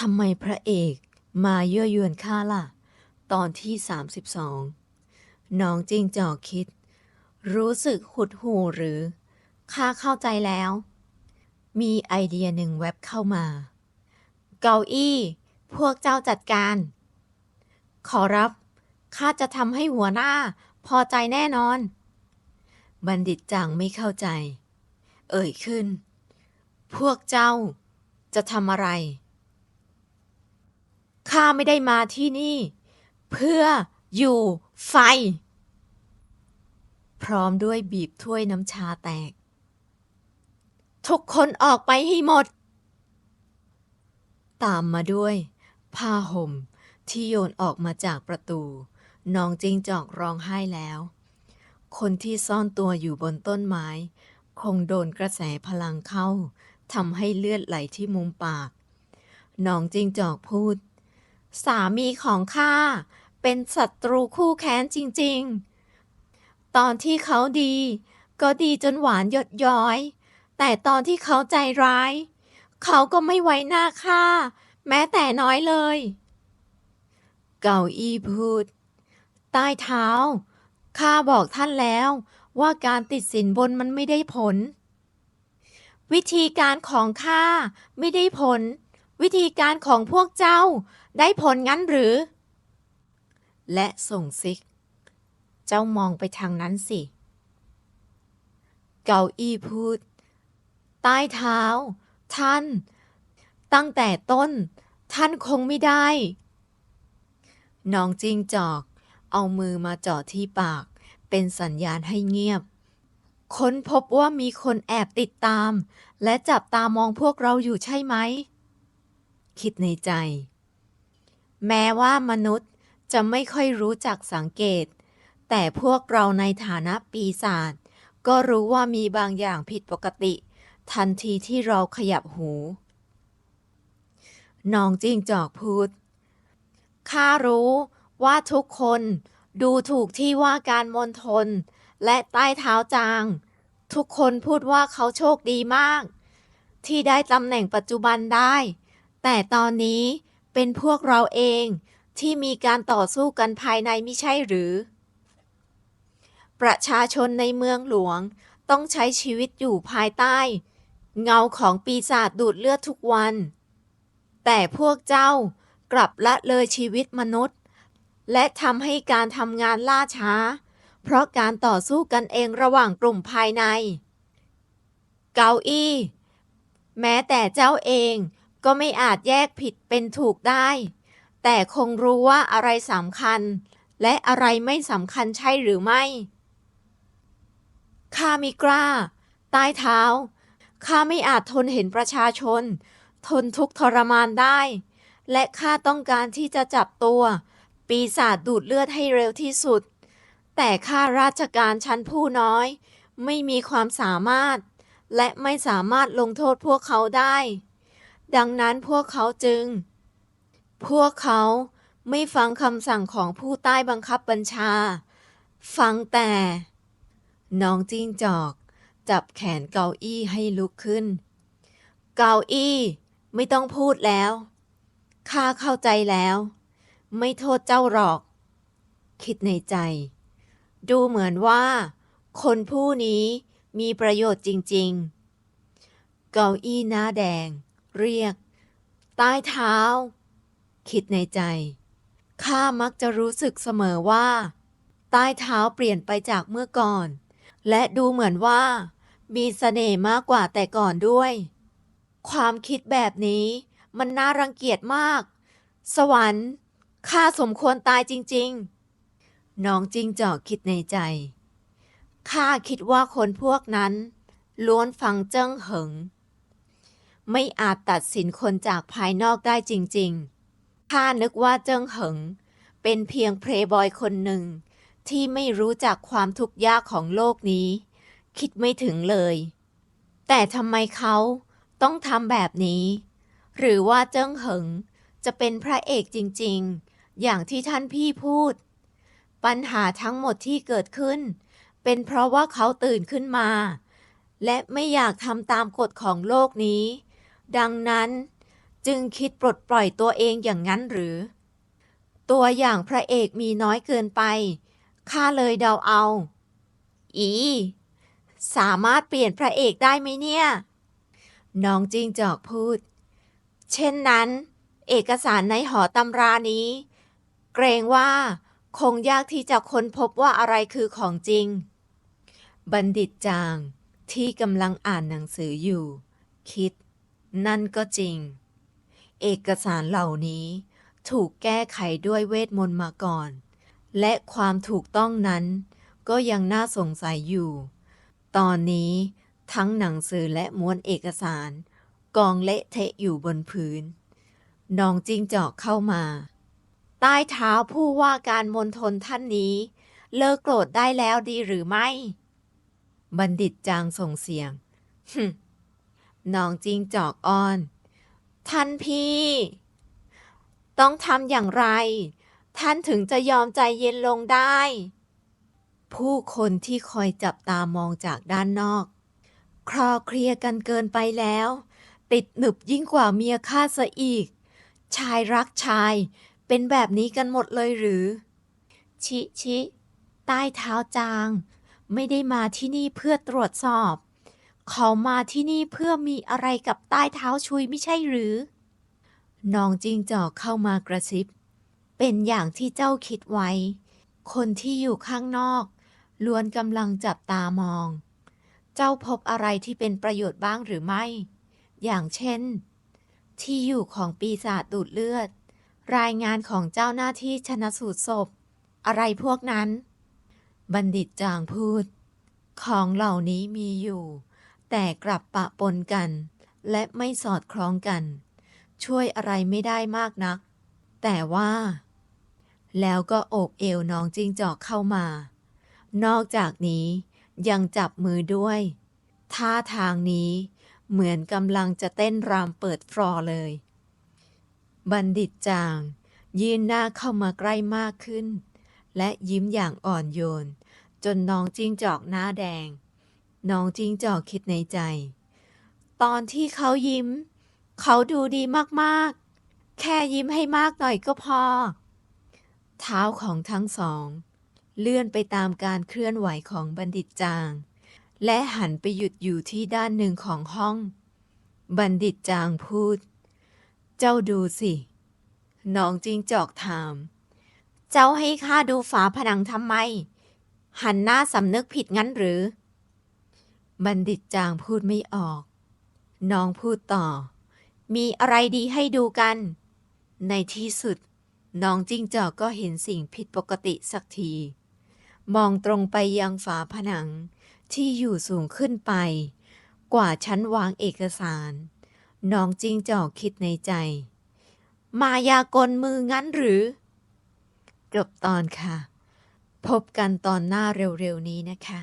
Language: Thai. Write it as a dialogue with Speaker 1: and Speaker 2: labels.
Speaker 1: ทำไมพระเอกมายั่วยวนข้าล่ะ ตอนที่ 32 น้องจิงจอกคิด รู้สึกหุดหูหรือ ข้าเข้าใจแล้ว มีไอเดียหนึ่งแวบเข้ามา เกาอี้ พวกเจ้าจัดการ ขอรับ ข้าจะทำให้หัวหน้าพอใจแน่นอน บัณฑิตจังไม่เข้าใจ เอ่ยขึ้น พวกเจ้าจะทำอะไร ข้าไม่ได้มาที่นี่ เพื่ออยู่ไฟ พร้อมด้วยบีบถ้วยน้ำชาแตก ทุกคนออกไปให้หมด ตามมาด้วย ผ้าห่มที่โยนออกมาจากประตู น้องจิงจอกร้องไห้แล้ว คนที่ซ่อนตัวอยู่บนต้นไม้ คงโดนกระแสพลังเข้าทำให้เลือดไหลที่มุมปาก น้องจิงจอกพูด สามีของข้าเป็นศัตรูคู่แค้นจริงๆ ตอนที่เขาดี ก็ดีจนหวานหยดย้อย แต่ตอนที่เขาใจร้าย เขาก็ไม่ไว้หน้าข้าแม้แต่น้อยเลย เก่าอีพูด ใต้เท้าข้าบอกท่านแล้วว่าการติดสินบนมันไม่ได้ผล วิธีการของข้าไม่ได้ผล วิธีการของพวกเจ้าได้ผลงั้นหรือ และส่งซิก เจ้ามองไปทางนั้นสิ เกาอี้พูด ใต้เท้า ท่าน ตั้งแต่ต้น ท่านคงไม่ได้ น้องจิงจอก เอามือมาจ่อที่ปาก เป็นสัญญาณให้เงียบ ค้นพบว่ามีคนแอบติดตาม และจับตามองพวกเราอยู่ใช่ไหม คิดในใจ แม้ว่ามนุษย์จะไม่ค่อยรู้จักสังเกต แต่พวกเราในฐานะปีศาจก็รู้ว่ามีบางอย่างผิดปกติ ทันทีที่เราขยับหูน้องจิ้งจอกพูดข้ารู้ว่าทุกคนดูถูกที่ว่าการมณฑลและใต้เท้าจาง ทุกคนพูดว่าเขาโชคดีมาก ที่ได้ตำแหน่งปัจจุบันได้ แต่ตอนนี้เป็นพวกเราเองที่มีการต่อสู้กันภายในไม่ใช่หรือ ประชาชนในเมืองหลวงต้องใช้ชีวิตอยู่ภายใต้ เงาของปีศาจดูดเลือดทุกวัน แต่พวกเจ้ากลับละเลยชีวิตมนุษย์ และทำให้การทำงานล่าช้า เพราะการต่อสู้กันเองระหว่างกลุ่มภายใน เกาอี้ แม้แต่เจ้าเอง ก็ไม่อาจแยกผิดเป็นถูกได้ แต่คงรู้ว่าอะไรสำคัญ และอะไรไม่สำคัญใช่หรือไม่ข้ามิกล้า ใต้เท้าข้าไม่อาจทนเห็นประชาชน ทนทุกทรมานได้ และข้าต้องการที่จะจับตัว ปีศาจดูดเลือดให้เร็วที่สุด แต่ข้าราชการชั้นผู้น้อย ไม่มีความสามารถ และไม่สามารถลงโทษพวกเขาได้ ดังนั้นพวกเขาจึง พวกเขาไม่ฟังคำสั่งของผู้ใต้บังคับบัญชา ฟังแต่ น้องจิ้งจอก จับแขนเกาอี้ให้ลุกขึ้น เกาอี้ไม่ต้องพูดแล้วข้าเข้าใจแล้ว ไม่โทษเจ้าหรอก คิดในใจ ดูเหมือนว่า คนผู้นี้มีประโยชน์จริง ๆ เกาอี้หน้าแดง เรียก ใต้เท้า คิดในใจ ข้ามักจะรู้สึกเสมอว่า ใต้เท้าเปลี่ยนไปจากเมื่อก่อน และดูเหมือนว่า มีเสน่ห์มากกว่าแต่ก่อนด้วย ความคิดแบบนี้ มันน่ารังเกียจมาก สวรรค์ข้าสมควรตายจริง ๆ น้องจิงจอกคิดในใจ ข้าคิดว่าคนพวกนั้น ล้วนฟังเจิ้งเหิง ไม่อาจตัดสินคนจากภายนอกได้จริงๆ ข้านึกว่าเจิ้งเหิง เป็นเพียงเพลย์บอยคนหนึ่ง ที่ไม่รู้จักความทุกข์ยากของโลกนี้ คิดไม่ถึงเลย แต่ทำไมเขาต้องทำแบบนี้ หรือว่าเจิ้งเหิง จะเป็นพระเอกจริงๆ อย่างที่ท่านพี่พูด ปัญหาทั้งหมดที่เกิดขึ้น เป็นเพราะว่าเขาตื่นขึ้นมา และไม่อยากทำตามกฎของโลกนี้ ดังนั้นจึงคิดปลดปล่อยตัวเองอย่างนั้นหรือ ตัวอย่างพระเอกมีน้อยเกินไป ข้าเลยเดาเอา อี สามารถเปลี่ยนพระเอกได้ไหมเนี่ย น้องจิงจอกพูด เช่นนั้น เอกสารในหอตำรานี้ เกรงว่าคงยากที่จะค้นพบว่าอะไรคือของจริง บัณฑิตจางที่กำลังอ่านหนังสืออยู่ คิด นั่นก็จริง เอกสารเหล่านี้ถูกแก้ไขด้วยเวทมนต์มาก่อน และความถูกต้องนั้น ก็ยังน่าสงสัยอยู่ ตอนนี้ทั้งหนังสือและม้วนเอกสาร กองเละเทะอยู่บนพื้น น้องจิงจอกเข้ามา ใต้เท้าผู้ว่าการมณฑลท่านนี้ เลิกโกรธได้แล้วดีหรือไม่ บัณฑิตจางส่งเสียงฮึม น้องจิงจอกอ้อน ท่านพี่ ต้องทำอย่างไร ท่านถึงจะยอมใจเย็นลงได้ ผู้คนที่คอยจับตามองจากด้านนอก คลอเคลียกันเกินไปแล้ว ติดหนึบยิ่งกว่าเมียฆ่าซะอีก ชายรักชายเป็นแบบนี้กันหมดเลยหรือ ชิชิ ใต้เท้าจาง ไม่ได้มาที่นี่เพื่อตรวจสอบ เขามาที่นี่เพื่อมีอะไรกับใต้เท้าชุยไม่ใช่หรือ น้องจิงจอกเข้ามากระซิบ เป็นอย่างที่เจ้าคิดไว้ คนที่อยู่ข้างนอกล้วนกำลังจับตามอง เจ้าพบอะไรที่เป็นประโยชน์บ้างหรือไม่ อย่างเช่น ที่อยู่ของปีศาจดูดเลือด รายงานของเจ้าหน้าที่ชนะสูตรศพ อะไรพวกนั้น บัณฑิตจางพูด ของเหล่านี้มีอยู่ แต่กลับปะปนกัน และไม่สอดคล้องกัน ช่วยอะไรไม่ได้มากนัก แต่ว่า แล้วก็โอบเอวน้องจิงจอกเข้ามา นอกจากนี้ยังจับมือด้วย ท่าทางนี้เหมือนกำลังจะเต้นรำเปิดฟลอเลย บัณฑิตจาง ยืนหน้าเข้ามาใกล้มากขึ้น และยิ้มอย่างอ่อนโยน จนน้องจิ้งจอกหน้าแดง น้องจิงจอกคิดในใจ ตอนที่เขายิ้ม เขาดูดีมากๆ แค่ยิ้มให้มากหน่อยก็พอ เท้าของทั้งสอง เลื่อนไปตามการเคลื่อนไหวของบัณฑิตจาง และหันไปหยุดอยู่ที่ด้านหนึ่งของห้อง บัณฑิตจางพูด เจ้าดูสิ น้องจิงจอกถาม เจ้าให้ข้าดูฝาผนังทำไม หันหน้าสำนึกผิดงั้นหรือ บัณฑิตจางพูดไม่ออก น้องพูดต่อ มีอะไรดีให้ดูกัน ในที่สุด น้องจิ้งจอกก็เห็นสิ่งผิดปกติสักที มองตรงไปยังฝาผนังที่อยู่สูงขึ้นไป กว่าชั้นวางเอกสาร น้องจิ้งจอกคิดในใจ มายากลมืองั้นหรือ จบตอนค่ะ พบกันตอนหน้าเร็วๆนี้นะคะ